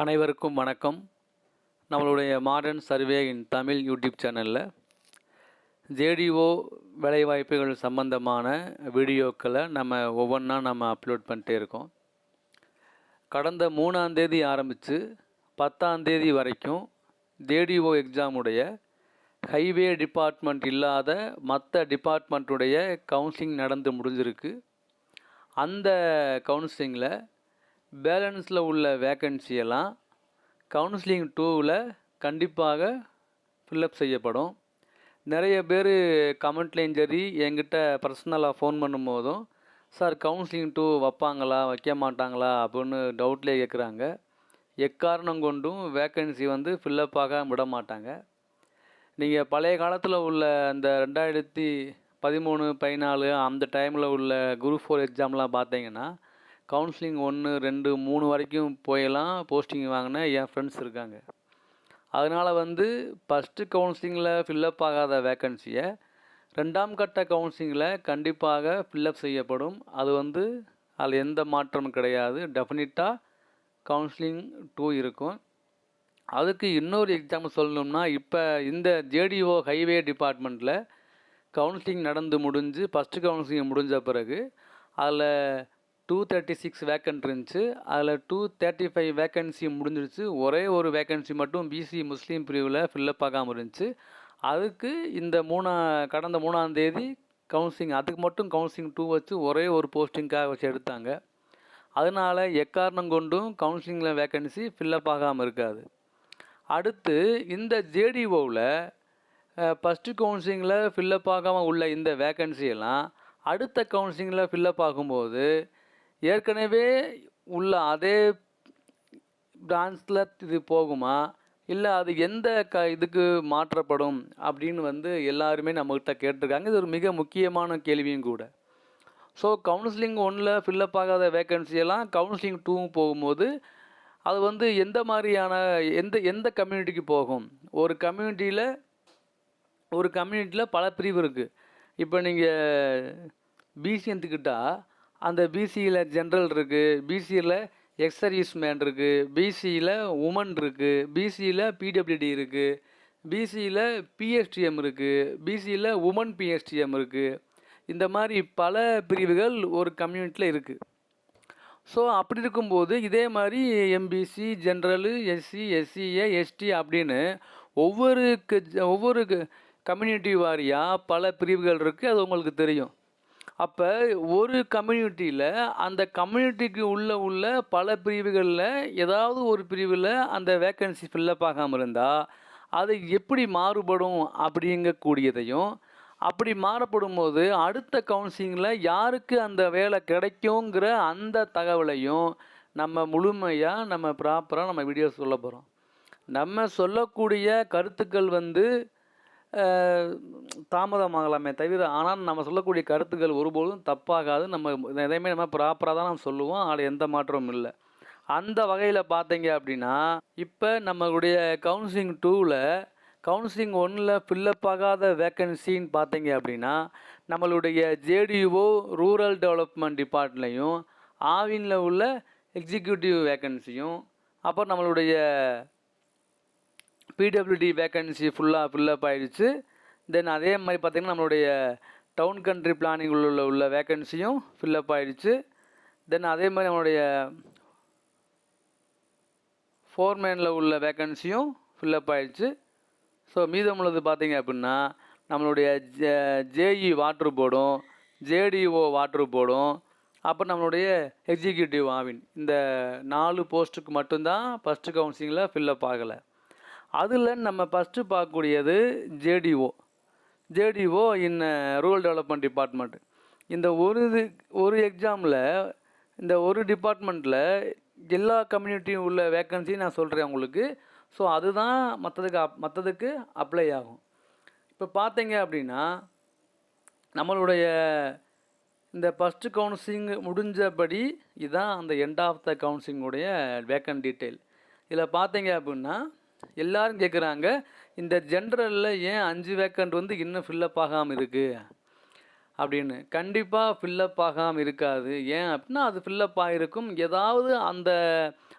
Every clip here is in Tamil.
அனைவருக்கும் வணக்கம். நம்மளுடைய modern survey in Tamil YouTube சேனலில் ஜேடிஓ வேலைவாய்ப்புகள் சம்பந்தமான வீடியோக்களை நம்ம ஒவ்வொன்றா நம்ம அப்லோட் பண்ணிட்டே இருக்கோம். கடந்த மூணாந்தேதி ஆரம்பித்து பத்தாந்தேதி வரைக்கும் ஜேடிஓ எக்ஸாமுடைய ஹைவே டிபார்ட்மெண்ட் இல்லாத மற்ற டிபார்ட்மெண்ட்டுடைய கவுன்சிலிங் நடந்து முடிஞ்சிருக்கு. அந்த கவுன்சிலிங்கில் பேலன்ஸில் உள்ள வேக்கன்சியெல்லாம் கவுன்சிலிங் டூவில் கண்டிப்பாக ஃபில்லப் செய்யப்படும். நிறைய பேர் கமெண்ட்லேயும் சரி என்கிட்ட பர்சனலாக ஃபோன் பண்ணும்போதும் சார் கவுன்சிலிங் டூ வைப்பாங்களா? வைக்க மாட்டாங்களா? அப்படின்னு டவுட்லேயே கேட்குறாங்க எக்காரணம் கொண்டும் வேக்கன்சி வந்து ஃபில்லப் ஆக விட மாட்டாங்க. நீங்கள் பழைய காலத்தில் உள்ள அந்த ரெண்டாயிரத்தி பதிமூணு பதினாலு அந்த டைமில் உள்ள குரூப் ஃபோர் எக்ஸாம்லாம் பார்த்தீங்கன்னா கவுன்சிலிங் ஒன்று ரெண்டு மூணு வரைக்கும் போயெல்லாம் போஸ்டிங் வாங்கின என் ஃப்ரெண்ட்ஸ் இருக்காங்க. அதனால் வந்து ஃபஸ்ட்டு கவுன்சிலிங்கில் ஃபில்லப் ஆகாத வேக்கன்சியை ரெண்டாம் கட்ட கவுன்சிலிங்கில் கண்டிப்பாக ஃபில்லப் செய்யப்படும். அது வந்து அதில் எந்த மாற்றமும் கிடையாது. டெஃபினட்டாக கவுன்சிலிங் டூ இருக்கும். அதுக்கு இன்னொரு எக்ஸாம்பிள் சொல்லணும்னா இப்போ இந்த ஜேடிஓ ஹைவே டிபார்ட்மெண்ட்டில் கவுன்சிலிங் நடந்து முடிஞ்சு ஃபஸ்ட்டு கவுன்சிலிங் முடிஞ்ச பிறகு அதில் டூ தேர்ட்டி சிக்ஸ் வேக்கன்ட் இருந்துச்சு. அதில் டூ தேர்ட்டி ஃபைவ் வேக்கன்சி முடிஞ்சிருச்சு. ஒரே ஒரு வேக்கன்சி மட்டும் பிசி முஸ்லீம் பிரிவில் ஃபில்லப் ஆகாமல் இருந்துச்சு. அதுக்கு இந்த மூணா கடந்த மூணாம் தேதி கவுன்சிலிங் அதுக்கு மட்டும் கவுன்சிலிங் டூ வச்சு ஒரே ஒரு போஸ்டிங்காக வச்சு எடுத்தாங்க. அதனால் எக்காரணம் கொண்டும் கவுன்சிலிங்கில் வேக்கன்சி ஃபில்லப் ஆகாமல் இருக்காது. அடுத்து இந்த ஜேடிஓவில் ஃபஸ்ட்டு கவுன்சிலிங்கில் ஃபில்லப் ஆகாமல் உள்ள இந்த வேக்கன்சியெல்லாம் அடுத்த கவுன்சிலிங்கில் ஃபில்லப் ஆகும்போது ஏற்கனவே உள்ள அதே பிரான்ச்சில் இது போகுமா? இல்லை அது எந்த க இதுக்கு மாற்றப்படும் அப்படின்னு வந்து எல்லாருமே நம்மக்கிட்ட கேட்டிருக்காங்க. இது ஒரு மிக முக்கியமான கேள்வியும் கூட. ஸோ கவுன்சிலிங் ஒன்றில் ஃபில்லப் ஆகாத வேக்கன்சியெல்லாம் கவுன்சிலிங் டூ போகும்போது அது வந்து எந்த மாதிரியான எந்த எந்த கம்யூனிட்டிக்கு போகும்? ஒரு கம்யூனிட்டியில் ஒரு கம்யூனிட்டியில் பல பிரிவு இருக்குது இப்போ நீங்கள் பிசி எடுத்துக்கிட்டால் அந்த பிசியில் ஜென்ரல் இருக்குது பிசியில் எக்ஸ் சர்வீஸ் மேன் இருக்குது பிசியில் உமன் இருக்குது பிசியில் பிடபிள்யூடி இருக்குது பிசியில் பிஎஸ்டிஎம் இருக்குது பிசியில் உமன் பிஎஸ்டிஎம் இருக்குது இந்த மாதிரி பல பிரிவுகள் ஒரு கம்யூனிட்டியில் இருக்குது ஸோ அப்படி இருக்கும்போது இதே மாதிரி MBC general SC SCA ST அப்படின்னு ஒவ்வொரு க- ஒவ்வொரு கம்யூனிட்டி வாரியாக பல பிரிவுகள் இருக்குது அது உங்களுக்கு தெரியும். அப்போ ஒரு கம்யூனிட்டியில் அந்த கம்யூனிட்டிக்கு உள்ள உள்ள பல பிரிவுகளில் ஏதாவது ஒரு பிரிவில் அந்த வேக்கன்சி ஃபில்லப் ஆகாமல் இருந்தால் அது எப்படி மாறுபடும் அப்படிங்கக்கூடியதையும் அப்படி மாறப்படும் போது அடுத்த கவுன்சிலிங்கில் யாருக்கு அந்த வேலை கிடைக்குங்கிற அந்த தகவலையும் நம்ம முழுமையாக நம்ம ப்ராப்பராக நம்ம வீடியோ சொல்ல போகிறோம் நம்ம சொல்லக்கூடிய கருத்துக்கள் வந்து தாமதமாகலாமே தவிர ஆனால் நம்ம சொல்லக்கூடிய கருத்துக்கள் ஒருபோதும் தப்பாகாது. நம்ம எதையுமே நம்ம ப்ராப்பராக தான் நம்ம சொல்லுவோம். அதில் எந்த மாற்றமும் இல்லை. அந்த வகையில் பார்த்தீங்க அப்படின்னா இப்போ நம்மளுடைய கவுன்சிலிங் டூவில் கவுன்சிலிங் ஒன்றில் ஃபில்லப் ஆகாத வேக்கன்சின்னு பார்த்தீங்க அப்படின்னா நம்மளுடைய ஜேடியூஓ ரூரல் டெவலப்மெண்ட் டிபார்ட்லையும் ஆவினில் உள்ள எக்ஸிக்யூட்டிவ் வேக்கன்சியும் அப்புறம் நம்மளுடைய பிடபிள்யூடி வேக்கன்சி ஃபுல்லாக ஃபில்லப் ஆயிடுச்சு. தென் அதே மாதிரி பார்த்திங்கன்னா நம்மளுடைய டவுன் கண்ட்ரி பிளானிங் உள்ள உள்ள வேக்கன்சியும் ஃபில்லப் ஆயிடுச்சு. தென் அதே மாதிரி நம்மளுடைய ஃபோர்மேனில் உள்ள வேக்கன்சியும் ஃபில்லப் ஆயிடுச்சு. ஸோ மீதம் உள்ளது பார்த்திங்க அப்படின்னா நம்மளுடைய ஜே ஜேஇ வாட்ரு போர்டும் ஜேடிஓ வாட்ரு போர்டும் அப்போ நம்மளுடைய எக்ஸிக்யூட்டிவ் ஆவின் இந்த நாலு போஸ்ட்டுக்கு மட்டும்தான் ஃபஸ்ட்டு கவுன்சிலிங்கில் ஃபில்லப் ஆகலை. அதில் நம்ம ஃபஸ்ட்டு பார்க்கக்கூடியது JDO JDO in rural development department இந்த ஒரு இது ஒரு எக்ஸாமில் இந்த ஒரு டிபார்ட்மெண்ட்டில் எல்லா கம்யூனிட்டியும் உள்ள வேக்கன்சி நான் சொல்கிறேன் உங்களுக்கு. ஸோ அதுதான் மற்றதுக்கு அப் மற்றதுக்கு அப்ளை ஆகும். இப்போ பார்த்தீங்க அப்படின்னா நம்மளுடைய இந்த ஃபஸ்ட்டு கவுன்சிலிங் முடிஞ்சபடி இதுதான் அந்த எண்ட் ஆஃப் த கவுன்சிலிங்குடைய வேக்கன் டீட்டெயில் இதில் பார்த்தீங்க அப்படின்னா எல்லாரும் கேட்குறாங்க இந்த ஜென்ரலில் ஏன் அஞ்சு வேக்கண்ட் வந்து இன்னும் ஃபில்லப் ஆகாமல் இருக்குது அப்படின்னு. கண்டிப்பாக ஃபில்லப் ஆகாமல் இருக்காது. ஏன் அப்படின்னா அது ஃபில்லப் ஆகிருக்கும் ஏதாவது அந்த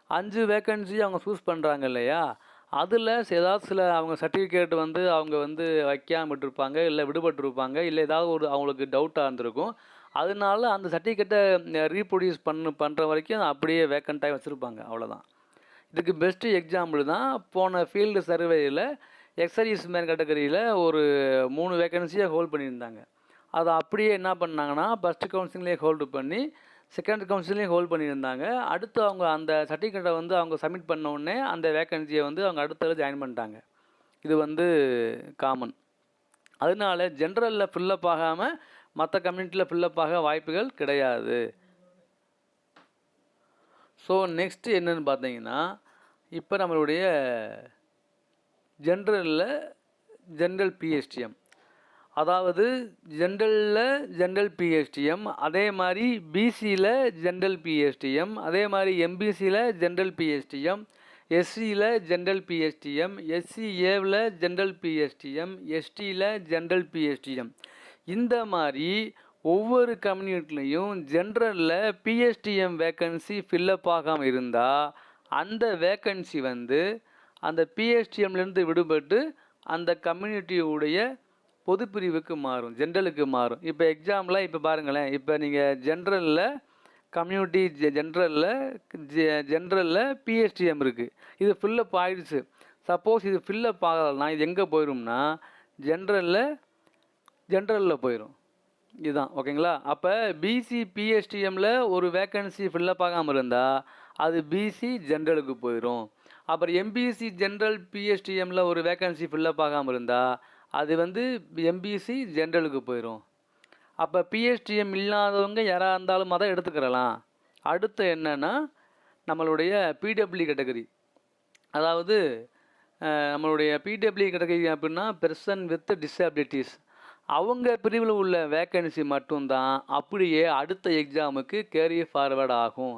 அஞ்சு வேக்கன்சி அவங்க சூஸ் பண்ணுறாங்க இல்லையா? அதில் ஏதாவது சில அவங்க சர்டிஃபிகேட் வந்து அவங்க வந்து வைக்காமட்டிருப்பாங்க இல்லை விடுபட்டிருப்பாங்க இல்லை ஏதாவது ஒரு அவங்களுக்கு டவுட்டாக இருந்திருக்கும். அதனால அந்த சர்டிஃபிகேட்டை ரீப்ரொடியூஸ் பண்ணு பண்ணுற வரைக்கும் அப்படியே வேக்கண்ட்டாக வச்சுருப்பாங்க. அவ்வளோதான் இதுக்கு பெஸ்ட்டு எக்ஸாம்பிள் தான் போன ஃபீல்டு சர்வேயில் எக்ஸர்வீஸ் மேன் கேட்டகரியில் ஒரு மூணு வேக்கன்சியை ஹோல்ட் பண்ணியிருந்தாங்க. அதை அப்படியே என்ன பண்ணாங்கன்னா ஃபஸ்ட்டு கவுன்சிலிங்லேயே ஹோல்டு பண்ணி செகண்ட் கவுன்சிலையும் ஹோல்ட் பண்ணியிருந்தாங்க. அடுத்து அவங்க அந்த சர்டிஃபிகேட்டை வந்து அவங்க சப்மிட் பண்ண அந்த வேக்கன்சியை வந்து அவங்க அடுத்த ஜாயின் பண்ணிட்டாங்க. இது வந்து காமன் அதனால ஜென்ரலில் ஃபில்லப் ஆகாமல் மற்ற கம்யூனிட்டியில் ஃபில்லப் ஆக வாய்ப்புகள் கிடையாது. ஸோ நெக்ஸ்ட்டு என்னென்னு பார்த்தீங்கன்னா இப்போ நம்மளுடைய ஜென்ரலில் ஜென்ரல் பிஎஸ்டிஎம் அதாவது ஜென்ரலில் ஜென்ரல் பிஎஸ்டிஎம் அதே மாதிரி பிசியில் ஜென்ரல் பிஎஸ்டிஎம் அதே மாதிரி எம்பிசியில் ஜென்ரல் பிஎஸ்டிஎம் எஸ்சியில் ஜென்ரல் பிஎஸ்டிஎம் எஸ்சிஏவில் ஜென்ரல் பிஎஸ்டிஎம் எஸ்டியில் ஜென்ரல் பிஎஸ்டிஎம் இந்த மாதிரி ஒவ்வொரு கம்யூனிட்டிலையும் ஜென்ரலில் பிஎஸ்டிஎம் வேக்கன்சி ஃபில்லப் ஆகாமல் இருந்தால் அந்த வேக்கன்சி வந்து அந்த பிஎஸ்டிஎம்லேருந்து விடுபட்டு அந்த கம்யூனிட்டியுடைய பொதுப்பிரிவுக்கு மாறும் ஜென்ரலுக்கு மாறும். இப்போ எக்ஸாம்பிளாக இப்போ பாருங்களேன் இப்போ நீங்கள் ஜென்ரலில் கம்யூனிட்டி ஜென்ரலில் ஜென்ரலில் பிஎஸ்டிஎம் இருக்குது இது ஃபில்லப் ஆயிடுச்சு. சப்போஸ் இது ஃபில்லப் ஆகலைன்னா இது எங்கே போயிடும்னா ஜென்ரலில் ஜென்ரலில் போயிடும் இதுதான் ஓகேங்களா? அப்போ பிசி பிஎஸ்டிஎம்மில் ஒரு வேக்கன்சி ஃபில்லப் ஆகாமல் இருந்தால் அது பிசி ஜென்ரலுக்கு போயிடும் அப்புறம் எம்பிசி ஜென்ரல் பிஎஸ்டிஎம்மில் ஒரு வேக்கன்சி ஃபில்லப் ஆகாமல் இருந்தால் அது வந்து எம்பிசி ஜென்ரலுக்கு போயிடும் அப்போ பிஎஸ்டிஎம் இல்லாதவங்க யாராக இருந்தாலும் அதை எடுத்துக்கிறலாம். அடுத்து என்னென்னா நம்மளுடைய பிடபிள்யூ கேட்டகரி அதாவது நம்மளுடைய பிடபிள்யூ கேட்டகரி அப்படின்னா பெர்சன் வித் டிசபிலிட்டிஸ் அவங்க பிரிவில் உள்ள வேக்கன்சி மட்டும்தான். அப்படியே அடுத்த எக்ஸாமுக்கு கேரி ஃபார்வேர்டு ஆகும்.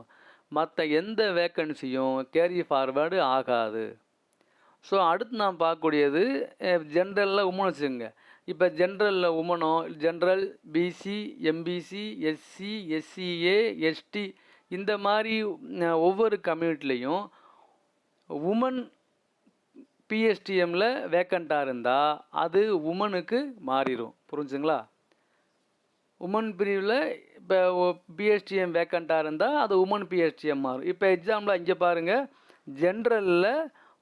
மற்ற எந்த வேக்கன்சியும் கேரி ஃபார்வேர்டு ஆகாது. ஸோ அடுத்து நாம் பார்க்கக்கூடியது ஜென்ரலில் உமன் வச்சுக்கோங்க. இப்போ ஜென்ரலில் உமனோ general BC MBC SC SCA ST இந்த மாதிரி ஒவ்வொரு கம்யூனிட்டிலையும் உமன் பிஎஸ்டிஎம்மில் வேக்கண்ட்டாக இருந்தால் அது உமனுக்கு மாறிடும் புரிஞ்சுங்களா? உமன் பிரிவில் இப்போ பிஎஸ்டிஎம் வேக்கண்ட்டாக இருந்தால் அது உமன் பிஎஸ்டிஎம் மாறும். இப்போ எக்ஸாம்பிள் இங்கே பாருங்கள் ஜென்ரலில்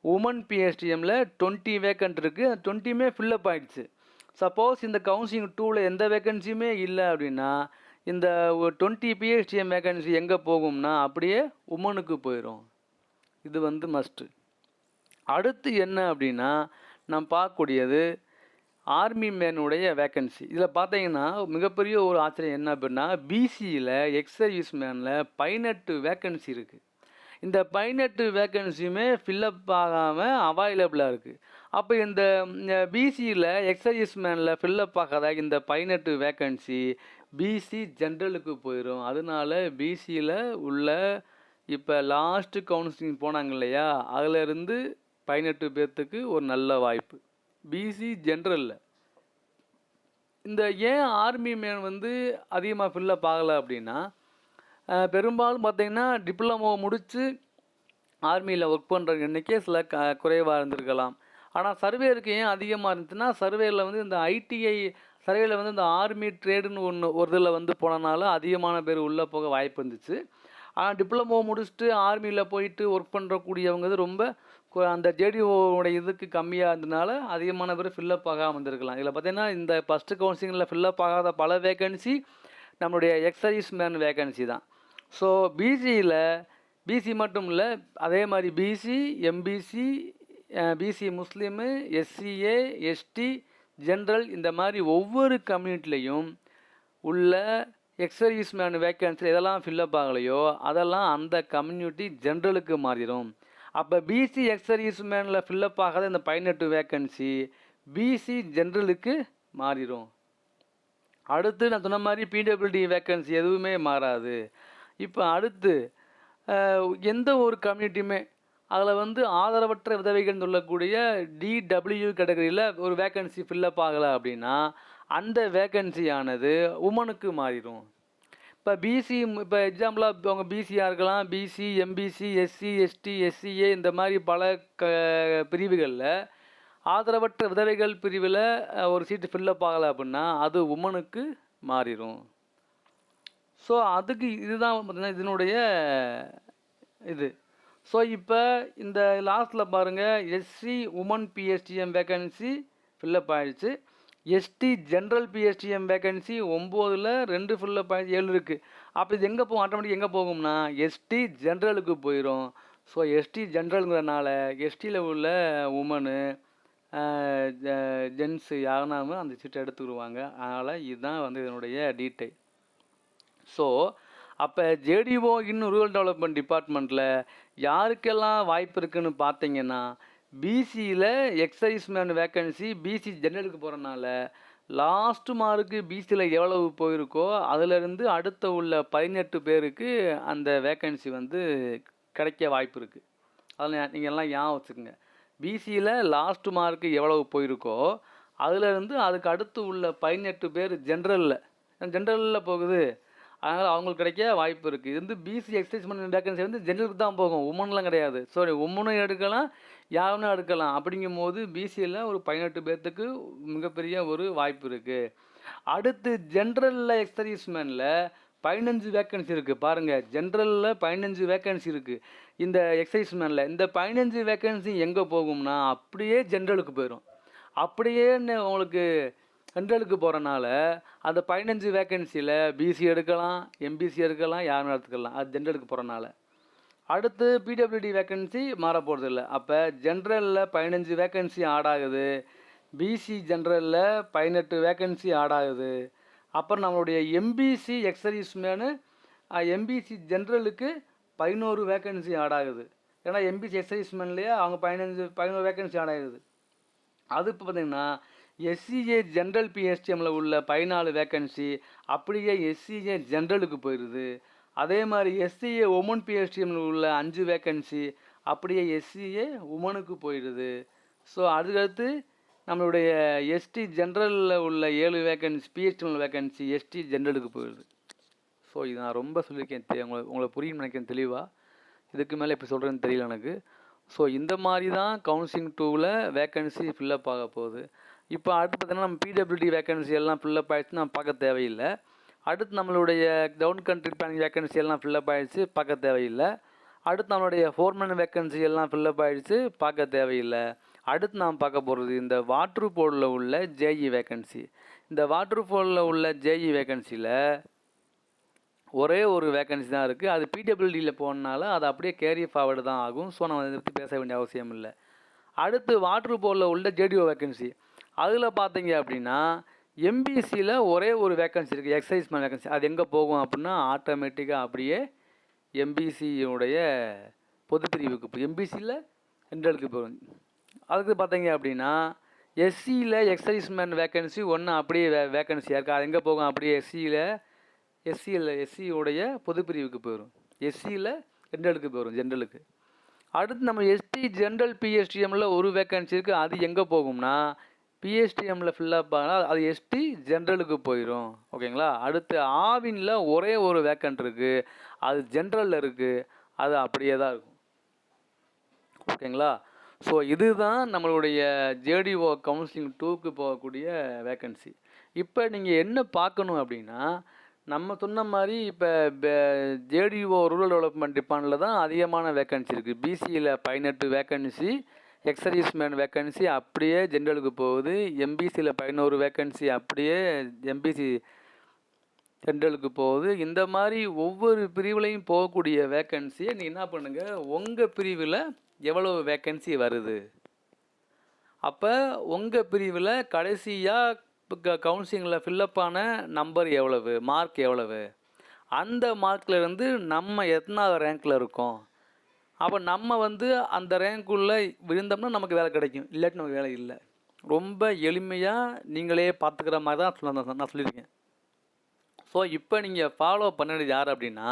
உமன் பிஎஸ்டிஎம்மில் டுவெண்ட்டி வேக்கண்ட் இருக்குது அந்த டுவெண்ட்டியுமே ஃபில்லப் ஆகிடுச்சு சப்போஸ் இந்த கவுன்சிலிங் டூவில் எந்த வேக்கன்சியுமே இல்லை அப்படின்னா இந்த டுவெண்ட்டி பிஹெச்டிஎம் வேக்கன்சி எங்கே போகும்னா அப்படியே உமனுக்கு போயிடும் இது வந்து மஸ்ட்டு அடுத்து என்ன அப்படின்னா நாம் பார்க்கக்கூடியது ஆர்மி மேனுடைய வேக்கன்சி இதில் பார்த்தீங்கன்னா மிகப்பெரிய ஒரு ஆச்சரியம் என்ன அப்படின்னா பிசியில் எக்ஸ் சர்வீஸ் மேனில் பதினெட்டு வேக்கன்சி இருக்குது இந்த பதினெட்டு வேக்கன்சியுமே ஃபில்லப் ஆகாமல் அவைலபிளாக இருக்குது அப்போ இந்த பிசியில் எக்ஸ் மேனில் ஃபில்லப் ஆகாத இந்த பதினெட்டு வேக்கன்சி பிசி ஜென்ரலுக்கு போயிடும் அதனால பிசியில் உள்ள இப்போ லாஸ்ட்டு கவுன்சிலிங் போனாங்க இல்லையா அதிலிருந்து பதினெட்டு பேர்த்துக்கு ஒரு நல்ல வாய்ப்பு. பிசி ஜென்ரலில் இந்த ஏன் ஆர்மி மேன் வந்து அதிகமாக ஃபில்லப் ஆகலை அப்படின்னா பெரும்பாலும் பார்த்தீங்கன்னா டிப்ளமோ முடித்து ஆர்மியில் ஒர்க் பண்ணுற எண்ணிக்கை சில க குறைவாக இருந்திருக்கலாம். ஆனால் சர்வேருக்கு ஏன் அதிகமாக இருந்துச்சுன்னா சர்வேயில் வந்து இந்த ஐடிஐ சர்வேயில் வந்து இந்த ஆர்மி ட்ரேடுன்னு ஒன்று ஒரு இதில் வந்து போனனால அதிகமான பேர் உள்ளே போக வாய்ப்பு இருந்துச்சு. ஆனால் டிப்ளமோ முடிச்சுட்டு ஆர்மியில் போயிட்டு ஒர்க் பண்ணுறக்கூடியவங்க ரொம்ப அந்த ஜேடிஓவோட இதுக்கு கம்மியாக இருந்ததுனால அதிகமான பேர் ஃபில்லப் ஆகாமல் வந்திருக்கலாம் இதில் பார்த்தீங்கன்னா இந்த ஃபஸ்ட்டு கவுன்சிலிங்கில் ஃபில்லப் ஆகாத பல வேகன்சி நம்மளுடைய எக்ஸர்வீஸ் மேன் வேகன்சி தான். ஸோ பிசியில் பிசி மட்டும் இல்லை அதே மாதிரி BC MBC BC Muslim SCA ST general இந்த மாதிரி ஒவ்வொரு கம்யூனிட்டிலையும் உள்ள எக்ஸர்வீஸ் மேன் வேக்கன்சி எதெல்லாம் ஃபில்லப் ஆகலையோ அதெல்லாம் அந்த கம்யூனிட்டி ஜென்ரலுக்கு மாறிடும். அப்போ பிசி எக்ஸர்வீஸ் மேனில் ஃபில்லப் ஆகாத இந்த பதினெட்டு வேக்கன்சி பிசி ஜென்ரலுக்கு மாறிடும் அடுத்து நான் சொன்ன மாதிரி பிடபிள்யூடி வேக்கன்சி எதுவுமே மாறாது. இப்போ அடுத்து எந்த ஒரு கம்யூனிட்டியுமே அதில் வந்து ஆதரவற்ற விதவைகள் சொல்லக்கூடிய டிடபிள்யூ கேட்டகரியில் ஒரு வேக்கன்சி ஃபில்லப் ஆகலை அப்படின்னா அந்த வேக்கன்சியானது உமனுக்கு மாறிடும் இப்போ பிசி இப்போ எக்ஸாம்பிளாக இப்போ அவங்க பிசியாக இருக்கலாம். BC MBC SC ST SCA இந்த மாதிரி பல க பிரிவுகளில் ஆதரவற்ற விதவைகள் பிரிவில் ஒரு சீட்டு ஃபில்லப் ஆகலை அப்படின்னா அது உமனுக்கு மாறிடும் ஸோ அதுக்கு இதுதான் பார்த்தீங்கன்னா இதனுடைய இது. ஸோ இப்போ இந்த லாஸ்ட்டில் பாருங்கள் SC woman PSTM vacancy fill up ஆயிடுச்சு. எஸ்டி ஜென்ரல் பிஎஸ்டிஎம் வேகன்சி ஒம்போதில் ரெண்டு ஃபுல்லாக ஆயிடுச்சு ஏழு இருக்குது அப்போ இது எங்கே போகும்? ஆட்டோமேட்டிக் எங்கே போகும்னா எஸ்டி ஜென்ரலுக்கு போயிடும் ஸோ எஸ்டி ஜென்ரலுங்கிறனால எஸ்டியில் உள்ள உமனு ஜென்ஸு யாருனாலும் அந்த சீட்டை எடுத்துக்கிடுவாங்க. அதனால் இதுதான் வந்து இதனுடைய டீட்டெயில் ஸோ அப்போ ஜேடிஓ இன்னும் ரூரல் டெவலப்மெண்ட் டிபார்ட்மெண்ட்டில் யாருக்கெல்லாம் வாய்ப்பு இருக்குதுன்னு பார்த்தீங்கன்னா பிசியில் ex service man vacancy BC ஜெனரலுக்கு போகிறனால லாஸ்ட்டு மார்க்கு பிசியில் எவ்வளவு போயிருக்கோ அதிலிருந்து அடுத்த உள்ள பதினெட்டு பேருக்கு அந்த வேக்கன்சி வந்து கிடைக்க வாய்ப்பு இருக்குது அதில் நீங்கள் எல்லாம் ஞாபகம் வச்சுக்கோங்க. பிசியில் லாஸ்ட் மார்க்கு எவ்வளவு போயிருக்கோ அதுலேருந்து அதுக்கு அடுத்து உள்ள பதினெட்டு பேர் ஜென்ரலில் ஜென்ரலில் போகுது. அதனால் அவங்களுக்கு கிடைக்க வாய்ப்பு இருக்குது இது வந்து பிசி எக்ஸைஸ் வேக்கன்சி வந்து ஜென்ரலுக்கு தான் போகும். உமன்லாம் கிடையாது. சாரி உமனும் எடுக்கலாம் யாருன்னு எடுக்கலாம். அப்படிங்கும் போது பிசியில் ஒரு பதினெட்டு பேர்த்துக்கு மிகப்பெரிய ஒரு வாய்ப்பு இருக்குது அடுத்து ஜென்ரலில் எக்ஸர்வீஸ்மேனில் பதினஞ்சு வேக்கன்சி இருக்குது பாருங்கள் ஜென்ரலில் பதினஞ்சு வேக்கன்சி இருக்குது இந்த எக்ஸைஸ்மேனில் இந்த பதினஞ்சு வேக்கன்சி எங்கே போகும்னா அப்படியே ஜென்ரலுக்கு போயிடும் அப்படியே உங்களுக்கு சென்ட்ரலுக்கு போகிறனால அந்த பதினஞ்சு வேக்கன்சியில் பிசி எடுக்கலாம் எம்பிசி எடுக்கலாம் யாரும் எடுத்துக்கலாம். அது ஜென்ரலுக்கு போகிறனால அடுத்து பிடபிள்யூடி வேக்கன்சி மாற இல்லை. அப்போ ஜென்ரலில் பதினஞ்சு வேக்கன்சி ஆட் ஆகுது. பிசி ஜென்ரலில் பதினெட்டு வேக்கன்சி ஆட் ஆகுது. அப்புறம் நம்மளுடைய எம்பிசி எக்ஸர்வீஸ்மேனு எம்பிசி ஜென்ரலுக்கு பதினோரு வேக்கன்சி ஆட் ஆகுது. ஏன்னா எம்பிசி எக்ஸர்வீஸ்மேன்லேயே அவங்க பதினஞ்சு பதினோரு வேக்கன்சி ஆட் ஆகுது. அது இப்போ பார்த்தீங்கன்னா எஸ்சிஏ ஜென்ரல் பிஎஸ்டிஎம்மில் உள்ள பதினாலு வேக்கன்சி அப்படியே எஸ்சிஏ ஜென்ரலுக்கு போயிடுது அதே மாதிரி எஸ்சிஏ உமன் பிஎஸ்டிஎம்மில் உள்ள அஞ்சு வேக்கன்சி அப்படியே எஸ்சிஏ உமனுக்கு போயிடுது ஸோ அதுக்கடுத்து நம்மளுடைய எஸ்டி ஜென்ரலில் உள்ள ஏழு வேக்கன்சி பிஹெச்டிஎம்மில் வேக்கன்சி எஸ்டி ஜென்ரலுக்கு போயிடுது ஸோ இது நான் ரொம்ப சொல்லியிருக்கேன். தெ- உங்களை உங்களை புரியும் நினைக்கிறேன் தெளிவாக இதுக்கு மேலே இப்போ சொல்கிறேன்னு தெரியல எனக்கு. ஸோ இந்த மாதிரி தான் கவுன்சிலிங் டூவில் வேக்கன்சி ஃபில்லப் ஆக போகுது. இப்போ அடுத்து பார்த்தீங்கன்னா நம்ம பிடபிள்யூடி வேக்கன்சி எல்லாம் ஃபில்லப் ஆகிடுச்சு நம்ம பார்க்க தேவையில்லை. அடுத்து நம்மளுடைய டவுன் கண்ட்ரி பிளானிங் வேக்கன்சி எல்லாம் ஃபில்லப் ஆகிடுச்சு பார்க்க தேவையில்லை. அடுத்து நம்மளுடைய ஃபோர்மேன் வேக்கன்சி எல்லாம் ஃபில்லப் ஆகிடுச்சு பார்க்க தேவையில்லை. அடுத்து நாம் பார்க்க போகிறது இந்த வாட்ரு போர்டில் உள்ள ஜேஇ வேக்கன்சி இந்த வாட்ரு போர்டில் உள்ள ஜேஇ வேக்கன்சியில் ஒரே ஒரு வேக்கன்சி தான் இருக்குது அது பிடபிள்யூடியில் போனால அது அப்படியே கேரி ஃபார்வர்டு தான் ஆகும். ஸோ நம்ம அதை பற்றி பேச வேண்டிய அவசியம் இல்லை. அடுத்து வாட்ரு போர்டில் உள்ள ஜேடிஓ வேக்கன்சி அதில் பார்த்தீங்க அப்படின்னா எம்பிசியில் ஒரே ஒரு வேக்கன்சி இருக்குது எக்ஸைஸ் மேன் வேக்கன்சி அது எங்கே போகும் அப்படின்னா ஆட்டோமேட்டிக்காக அப்படியே எம்பிசியுடைய பொதுப்பிரிவுக்கு போய் எம்பிசியில் ஜென்ரலுக்கு போகும். அதுக்கு பார்த்தீங்க அப்படின்னா எஸ்சியில் எக்ஸைஸ் மேன் வேக்கன்சி ஒன்று அப்படியே வே வேக்கன்சியாக இருக்குது அது எங்கே போகும் அப்படியே எஸ்சியில் எஸ்சியில் எஸ்சியுடைய பொதுப்பிரிவுக்கு போயிடும் எஸ்சியில் ஜென்ரலுக்கு போயிடும் ஜென்ரலுக்கு அடுத்து நம்ம எஸ்டி ஜென்ரல் பிஎஸ்டிஎம்மில் ஒரு வேக்கன்சி இருக்குது அது எங்கே போகும்னா பிஎஸ்டிஎம்மில் ஃபில்லப் ஆனால் அது எஸ்டி ஜென்ரலுக்கு போயிடும் ஓகேங்களா அடுத்து ஆவினில் ஒரே ஒரு வேக்கன்ட் இருக்குது அது ஜென்ரலில் இருக்குது அது அப்படியே தான் இருக்கும். ஓகேங்களா ஸோ இதுதான் நம்மளுடைய ஜேடிஓ கவுன்சிலிங் டூக்கு போகக்கூடிய வேக்கன்சி இப்போ நீங்கள் என்ன பார்க்கணும் அப்படின்னா நம்ம சொன்ன மாதிரி இப்போ ஜேடிஓ ரூரல் டெவலப்மெண்ட் டிபார்ட்மெண்ட்டில் தான் அதிகமான வேக்கன்சி இருக்குது பிசியில் பதினெட்டு வேக்கன்சி எக்ஸர்வீஸ்மேன் வேக்கன்சி அப்படியே ஜென்ரலுக்கு போகுது. எம்பிசியில் பதினோரு வேக்கன்சி அப்படியே எம்பிசி ஜென்ரலுக்கு போகுது. இந்த மாதிரி ஒவ்வொரு பிரிவுலையும் போகக்கூடிய வேக்கன்சியை நீ என்ன பண்ணுங்க? உங்கள் பிரிவில் எவ்வளோ வேக்கன்சி வருது? அப்போ உங்கள் பிரிவில் கடைசியாக கவுன்சிலிங்கில் ஃபில்லப் ஆன நம்பர் எவ்வளவு? மார்க் எவ்வளவு? அந்த மார்க்கில் இருந்து நம்ம எத்தனாவது ரேங்க்கில் இருக்கோம்? அப்போ நம்ம வந்து அந்த ரேங்க்குள்ளே விழுந்தோம்னா நமக்கு வேலை கிடைக்கும். இல்லாட்டி நமக்கு வேலை இல்லை. ரொம்ப எளிமையாக நீங்களே பார்த்துக்கிற மாதிரி தான் சொல்ல நான் சொல்லியிருக்கேன். ஸோ இப்போ நீங்கள் ஃபாலோ பண்ண வேண்டியது யார் அப்படின்னா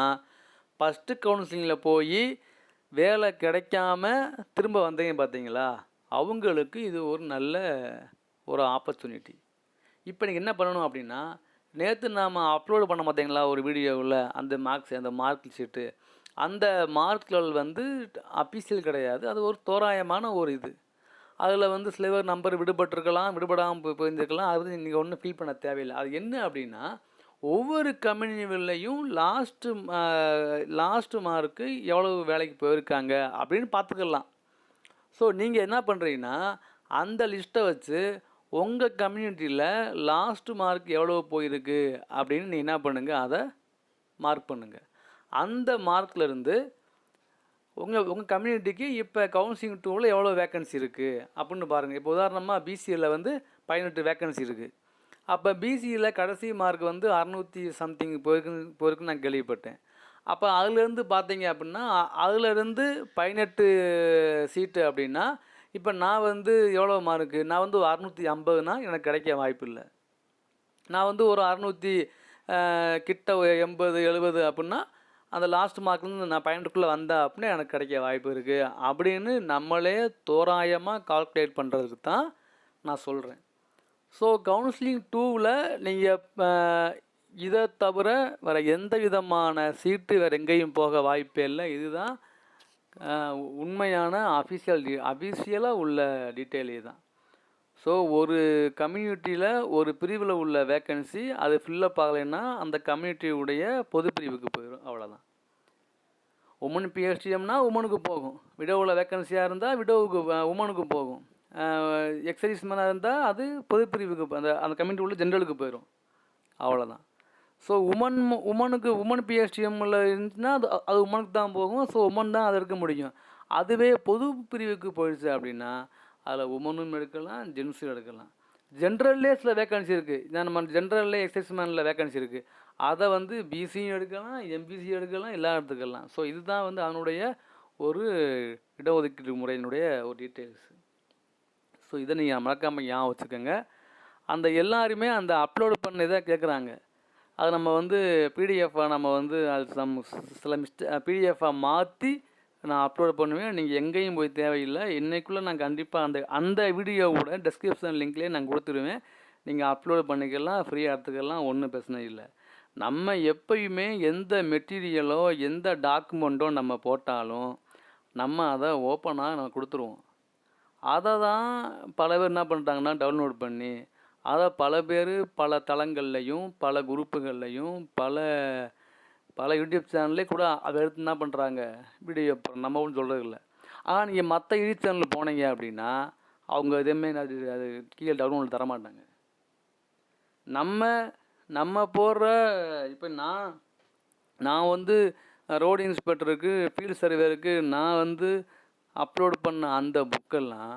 ஃபஸ்ட்டு கவுன்சிலிங்கில் போய் வேலை கிடைக்காம திரும்ப வந்தீங்க பார்த்தீங்களா அவங்களுக்கு இது ஒரு நல்ல ஒரு ஆப்பர்ச்சுனிட்டி இப்போ நீங்கள் என்ன பண்ணணும் அப்படின்னா நேற்று நாம் அப்லோடு பண்ண பார்த்தீங்களா ஒரு வீடியோவில் அந்த மார்க்ஸ் அந்த மார்க் ஷீட்டு அந்த மார்க்குகள் வந்து அபிஷியல் கிடையாது. அது ஒரு தோராயமான ஒரு இது. அதில் வந்து சில பேர் நம்பர் விடுபட்டிருக்கலாம் விடுபடாமல் போய் அது வந்து நீங்கள் ஒன்றும் ஃபீல் பண்ண தேவையில்லை. அது என்ன அப்படின்னா ஒவ்வொரு கம்பெனிகள்லையும் லாஸ்ட்டு லாஸ்ட்டு மார்க்கு எவ்வளவு வேலைக்கு போயிருக்காங்க அப்படின்னு பார்த்துக்கலாம். ஸோ நீங்கள் என்ன பண்ணுறீங்கன்னா அந்த லிஸ்ட்டை வச்சு உங்கள் கம்யூனிட்டியில் லாஸ்ட்டு மார்க் எவ்வளோ போயிருக்கு அப்படின்னு நீ என்ன பண்ணுங்கள் அதை மார்க் பண்ணுங்கள் அந்த மார்க்லேருந்து உங்கள் உங்கள் கம்யூனிட்டிக்கு இப்போ கவுன்சிலிங் டூவில் எவ்வளோ வேக்கன்சி இருக்குது அப்படின்னு பாருங்கள் இப்போ உதாரணமாக பிசியில் வந்து பதினெட்டு வேக்கன்சி இருக்குது அப்போ பிசியில் கடைசி மார்க் வந்து அறநூற்றி சம்திங் போயிருக்குன்னு போயிருக்குன்னு நான் கேள்விப்பட்டேன். அப்போ அதுலேருந்து பார்த்தீங்க அப்படின்னா அதுலேருந்து பதினெட்டு சீட்டு அப்படின்னா இப்போ நான் வந்து எவ்வளோ மார்க்கு நான் வந்து அறநூற்றி ஐம்பதுனா எனக்கு கிடைக்க வாய்ப்பு இல்லை. நான் வந்து ஒரு அறநூற்றி கிட்ட எண்பது எழுபது அப்படின்னா அந்த லாஸ்ட் மார்க்லேருந்து நான் பன்னெண்டுக்குள்ளே வந்தேன் அப்படின்னா எனக்கு கிடைக்க வாய்ப்பு இருக்குது அப்படின்னு நம்மளே தோராயமாக கால்குலேட் பண்ணுறதுக்கு தான் நான் சொல்கிறேன் ஸோ கவுன்சிலிங் டூவில் நீங்கள் இதை தவிர வேறு எந்த விதமான சீட்டு வேறு எங்கேயும் போக வாய்ப்பே இல்லை. இதுதான் உண்மையான அஃபிஷியல் அஃபிஷியலாக உள்ள டீட்டெயில் இதுதான் ஸோ ஒரு கம்யூனிட்டியில் ஒரு பிரிவில் உள்ள வேக்கன்சி அது ஃபில்லப் ஆகலைன்னா அந்த கம்யூனிட்டியுடைய பொது பிரிவுக்கு போயிடும் அவ்வளோதான் உமன் பிஹெச்டிஎம்னா உமனுக்கு போகும். விடோவில் வேக்கன்சியாக இருந்தால் விடோவுக்கு உமனுக்கு போகும். எக்ஸசைஸ்மேனாக இருந்தால் அது பொது பிரிவுக்கு அந்த அந்த கம்யூனிட்டி உள்ள ஜென்ரலுக்கு போயிடும் அவ்வளோதான் ஸோ உமன் உமனுக்கு உமன் பிஹெச்டிஎம்மில் இருந்துச்சுன்னா அது அது உமனுக்கு தான் போகும். ஸோ உமன் தான் அது இருக்க முடியும். அதுவே பொது பிரிவுக்கு போயிடுச்சு அப்படின்னா அதில் உமனும் எடுக்கலாம் ஜென்ஸும் எடுக்கலாம். ஜென்ரல்லே சில வேக்கன்சி இருக்குது நம்ம ஜென்ரல்லே எக்ஸைஸ்மேனில் வேக்கன்சி இருக்குது அதை வந்து பிசியும் எடுக்கலாம் எம்பிசி எடுக்கலாம் எல்லாம் எடுத்துக்கலாம். ஸோ இதுதான் வந்து அதனுடைய ஒரு இடஒதுக்கீடு முறையினுடைய ஒரு டீட்டெயில்ஸ் ஸோ இதை நீங்கள் மறக்காமல் ஞாபகம் வச்சுக்கோங்க. அந்த எல்லாருமே அந்த அப்லோடு பண்ண இதை கேட்குறாங்க அது நம்ம வந்து பிடிஎஃபாக நம்ம வந்து அது சம் சில மிஸ்டே பிடிஎஃபாக மாற்றி நான் அப்லோட் பண்ணுவேன். நீங்கள் எங்கேயும் போய் தேவையில்லை. இன்றைக்குள்ளே நான் கண்டிப்பாக அந்த அந்த வீடியோவோட டெஸ்கிரிப்ஷன் லிங்க்லேயே நான் கொடுத்துருவேன் நீங்கள் அப்லோட் பண்ணிக்கலாம் ஃப்ரீயாக எடுத்துக்கலாம் ஒன்றும் பிரச்சனை இல்லை. நம்ம எப்பயுமே எந்த மெட்டீரியலோ எந்த டாக்குமெண்ட்டோ நம்ம போட்டாலும் நம்ம அதை ஓப்பனாக நம்ம கொடுத்துருவோம். அதை தான் பல பேர் என்ன பண்ணிட்டாங்கன்னா டவுன்லோட் பண்ணி அதை பல பேர் பல தளங்கள்லையும் பல குரூப்புகள்லையும் பல பல யூடியூப் சேனல்லே கூட அதை எடுத்து என்ன பண்ணுறாங்க வீடியோ நம்ம ஒன்றும் சொல்கிறது இல்லை. ஆனால் நீங்கள் மற்ற யூடியூப் சேனலில் போனீங்க அப்படின்னா அவங்க எதுவுமே அது அது கீழே டவுன்லோட் தர மாட்டாங்க நம்ம நம்ம போடுற இப்போ நான் நான் வந்து ரோடு இன்ஸ்பெக்டருக்கு ஃபீல்டு சர்வேருக்கு நான் வந்து அப்லோடு பண்ண அந்த புக்கெல்லாம்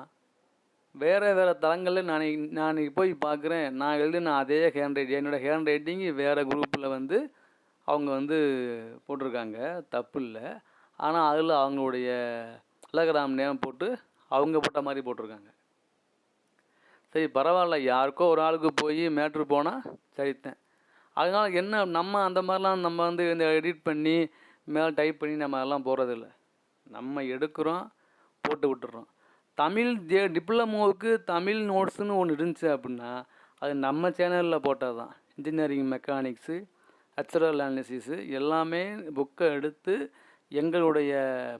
வேறு வேறு தளங்களில் நான் நான் போய் பார்க்குறேன். நான் எழுதின அதே ஹேண்ட் ரைட்டிங் என்னோடய ஹேண்ட் ரைட்டிங் வேறு குரூப்பில் வந்து அவங்க வந்து போட்டிருக்காங்க. தப்பு இல்லை. ஆனால் அதில் அவங்களுடைய அலகிராம் நேம் போட்டு அவங்க போட்ட மாதிரி போட்டிருக்காங்க. சரி பரவாயில்ல. யாருக்கோ ஒரு ஆளுக்கு போய் மேட்ரு போனால் சரித்தேன் அதனால் என்ன நம்ம அந்த மாதிரிலாம் நம்ம வந்து இந்த எடிட் பண்ணி மேலே டைப் பண்ணி நம்ம அதெல்லாம் போகிறதில்ல நம்ம எடுக்கிறோம் போட்டு விட்டுறோம். தமிழ் ஜே டிப்ளமோவுக்கு தமிழ் நோட்ஸுன்னு ஒன்று இருந்துச்சு அப்படின்னா அது நம்ம சேனலில் போட்டால் தான் இன்ஜினியரிங் மெக்கானிக்ஸு அச்சுரல் அனாலிசிஸு எல்லாமே புக்கை எடுத்து எங்களுடைய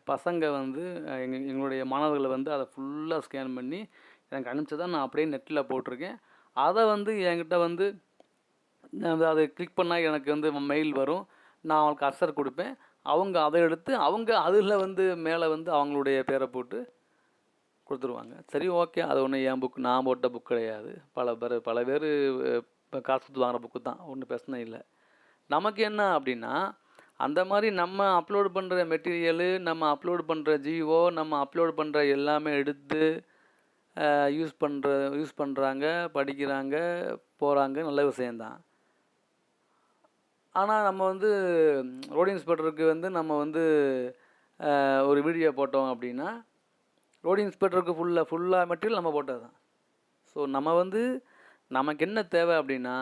பசங்க வந்து அஹ், எங்களுடைய மாணவர்களை வந்து அதை ஃபுல்லாக ஸ்கேன் பண்ணி எனக்கு அனுப்பிச்சதை நான் அப்படியே நெட்டில் போட்டிருக்கேன். அதை வந்து என்கிட்ட வந்து நான் வந்து அதை கிளிக் பண்ணால் எனக்கு வந்து மெயில் வரும். நான் அவங்களுக்கு அசர் கொடுப்பேன். அவங்க அதை எடுத்து அவங்க அதில் வந்து மேலே வந்து அவங்களுடைய பேரை போட்டு கொடுத்துருவாங்க. சரி ஓகே அது ஒன்று என் புக் நான் போட்ட புக் கிடையாது. பல பேர் பல பேர் இப்போ காசு கொடுத்து வாங்குகிற புக்கு தான். ஒன்றும் பிரச்சனை இல்லை. நமக்கு என்ன அப்படின்னா அந்த மாதிரி நம்ம அப்லோடு பண்ணுற மெட்டீரியலு நம்ம அப்லோடு பண்ணுற ஜிஓ நம்ம அப்லோடு பண்ணுற எல்லாமே எடுத்து யூஸ் பண்ணுற யூஸ் பண்ணுறாங்க படிக்கிறாங்க போகிறாங்க நல்ல விஷயந்தான் ஆனால் நம்ம வந்து ரோடு இன்ஸ்பெக்டருக்கு வந்து நம்ம வந்து ஒரு வீடியோ போட்டோம் அப்படின்னா ரோடு இன்ஸ்பெக்டருக்கு ஃபுல்லாக ஃபுல்லாக மெட்டீரியல் நம்ம போட்டது தான் ஸோ நம்ம வந்து நமக்கு என்ன தேவை அப்படின்னா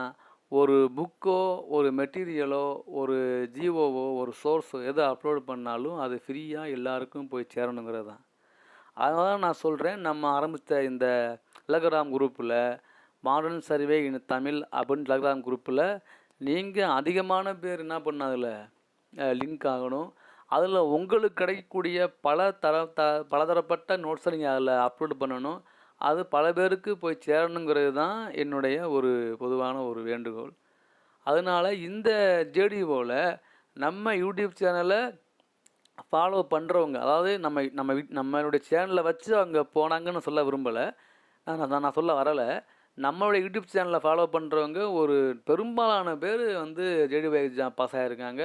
ஒரு புக்கோ ஒரு மெட்டீரியலோ ஒரு ஜிஓவோ ஒரு சோர்ஸோ எதை அப்லோடு பண்ணாலும் அது ஃப்ரீயாக எல்லாருக்கும் போய் சேரணுங்கிறது தான் அதனால தான் நான் சொல்கிறேன் நம்ம ஆரம்பித்த இந்த டெலகிராம் குரூப்பில் மாடர்ன் சர்வே இன் தமிழ் அப்படின்னு டெலகிராம் குரூப்பில் நீங்கள் அதிகமான பேர் என்ன பண்ண அதில்? லிங்க் ஆகணும். அதில் உங்களுக்கு கிடைக்கக்கூடிய பல தர த பலதரப்பட்ட நோட்ஸை நீங்கள் அதில் அப்லோடு பண்ணணும். அது பல பேருக்கு போய் சேரணுங்கிறது தான் என்னுடைய ஒரு பொதுவான ஒரு வேண்டுகோள். அதனால் இந்த ஜேடிஓவில் நம்ம யூடியூப் சேனலை ஃபாலோ பண்ணுறவங்க அதாவது நம்ம நம்ம வீட் நம்மளுடைய சேனலை வச்சு அவங்க போனாங்கன்னு சொல்ல விரும்பலை. நான் நான் நான் சொல்ல வரலை. நம்மளுடைய யூடியூப் சேனலை ஃபாலோ பண்ணுறவங்க ஒரு பெரும்பாலான பேர் வந்து ஜேடிஓ எக்ஸாம் பாஸ் ஆகிருக்காங்க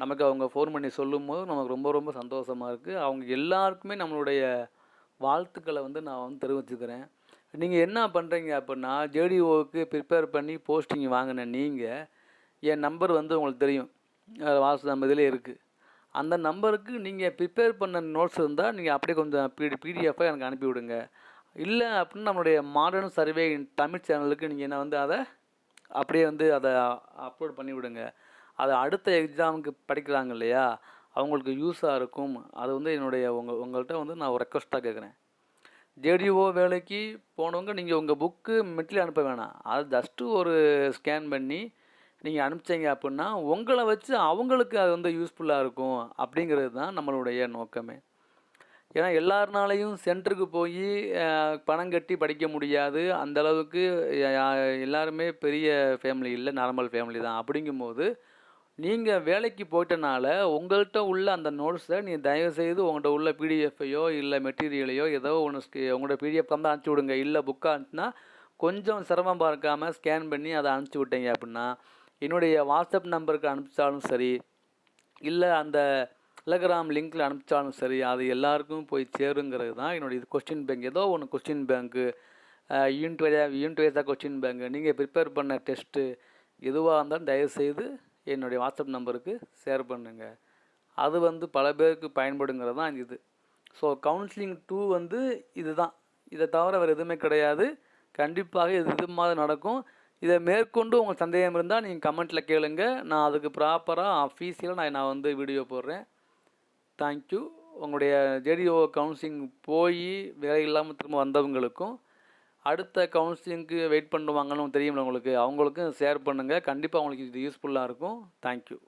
நமக்கு அவங்க ஃபோன் பண்ணி சொல்லும்போது நமக்கு ரொம்ப ரொம்ப சந்தோஷமாக இருக்குது அவங்க எல்லாருக்குமே நம்மளுடைய வாழ்த்துக்களை வந்து நான் வந்து தெரிவிச்சுக்கிறேன். நீங்கள் என்ன பண்ணுறீங்க அப்படின்னா ஜேடிஓவுக்கு ப்ரிப்பேர் பண்ணி போஸ்டிங் வாங்கின நீங்கள் என் நம்பர் வந்து உங்களுக்கு தெரியும். வாசு நம்ம இதில் இருக்குது அந்த நம்பருக்கு நீங்கள் ப்ரிப்பேர் பண்ண நோட்ஸ் இருந்தால் நீங்கள் அப்படியே கொஞ்சம் பிடி பிடிஎஃபாக எனக்கு அனுப்பிவிடுங்க இல்லை அப்படின்னு நம்மளுடைய மாடர்ன் சர்வே தமிழ் சேனலுக்கு நீங்கள் என்ன வந்து அதை அப்படியே வந்து அதை அப்லோட் பண்ணி விடுங்க. அடுத்த எக்ஸாமுக்கு படிக்கிறாங்க இல்லையா? அவங்களுக்கு யூஸாக இருக்கும். அது வந்து என்னுடைய உங்கள் உங்கள்கிட்ட வந்து நான் ஒரு ரெக்வஸ்ட்டாக கேட்குறேன் ஜேடிஓ வேலைக்கு போனவங்க நீங்கள் உங்கள் புக்கு மெட்டில் அனுப்ப வேணாம். அது ஜஸ்ட்டு ஒரு ஸ்கேன் பண்ணி நீங்கள் அனுப்பிச்சீங்க அப்படின்னா உங்களை வச்சு அவங்களுக்கு அது வந்து யூஸ்ஃபுல்லாக இருக்கும் அப்படிங்கிறது தான் நம்மளுடைய நோக்கமே. ஏன்னா எல்லாருனாலையும் சென்டருக்கு போய் பணம் கட்டி படிக்க முடியாது. அந்த அளவுக்கு எல்லாருமே பெரிய ஃபேமிலி இல்லை நார்மல் ஃபேமிலி தான். அப்படிங்கும்போது நீங்கள் வேலைக்கு போயிட்டனால உங்கள்கிட்ட உள்ள அந்த நோட்ஸை நீங்கள் தயவுசெய்து உங்கள்கிட்ட உள்ள பிடிஎஃப்பையோ இல்லை மெட்டீரியலையோ ஏதோ ஒன்று உங்களோட பிடிஎஃப் தான் அனுப்பிச்சி விடுங்க. இல்லை புக்காக அனுப்பிச்சுன்னா கொஞ்சம் சிரமம் பார்க்காம ஸ்கேன் பண்ணி அதை அனுப்பிச்சி விட்டீங்க அப்படின்னா என்னுடைய வாட்ஸ்அப் நம்பருக்கு அனுப்பிச்சாலும் சரி இல்லை அந்த டெலகிராம் லிங்க்கில் அனுப்பிச்சாலும் சரி அது எல்லாருக்கும் போய் சேருங்கிறது தான் என்னுடைய இது கொஸ்டின் பேங்க் ஏதோ ஒன்று கொஸ்டின் பேங்க்கு யூனிட் வைஸாக யூனிட் வைஸாக கொஸ்டின் பேங்க் நீங்கள் ப்ரிப்பேர் பண்ண டெஸ்ட்டு எதுவாக இருந்தாலும் தயவுசெய்து என்னுடைய வாட்ஸ்அப் நம்பருக்கு ஷேர் பண்ணுங்கள் அது வந்து பல பேருக்கு பயன்படுங்கிறது தான் இது. ஸோ கவுன்சிலிங் டூ வந்து இதுதான். இதை தவிர வேறு எதுவுமே கிடையாது. கண்டிப்பாக இது இது மாதிரி நடக்கும். இதை மேற்கொண்டு உங்கள் சந்தேகம் இருந்தால் நீங்கள் கமெண்ட்டில் கேளுங்க. நான் அதுக்கு ப்ராப்பராக அஃபீஷியலாக நான் நான் வந்து வீடியோ போடுறேன். தேங்க்யூ உங்களுடைய ஜேடிஓ கவுன்சிலிங் போய் வேலை இல்லாமல் திரும்ப வந்தவங்களுக்கும் அடுத்த கவுன்சிலிங்க்கு வெயிட் பண்ணுவாங்கன்னு தெரியும்ல உங்களுக்கு. அவங்களுக்கும் ஷேர் பண்ணுங்கள் கண்டிப்பாக அவங்களுக்கு இது யூஸ்ஃபுல்லாக இருக்கும். தேங்க்யூ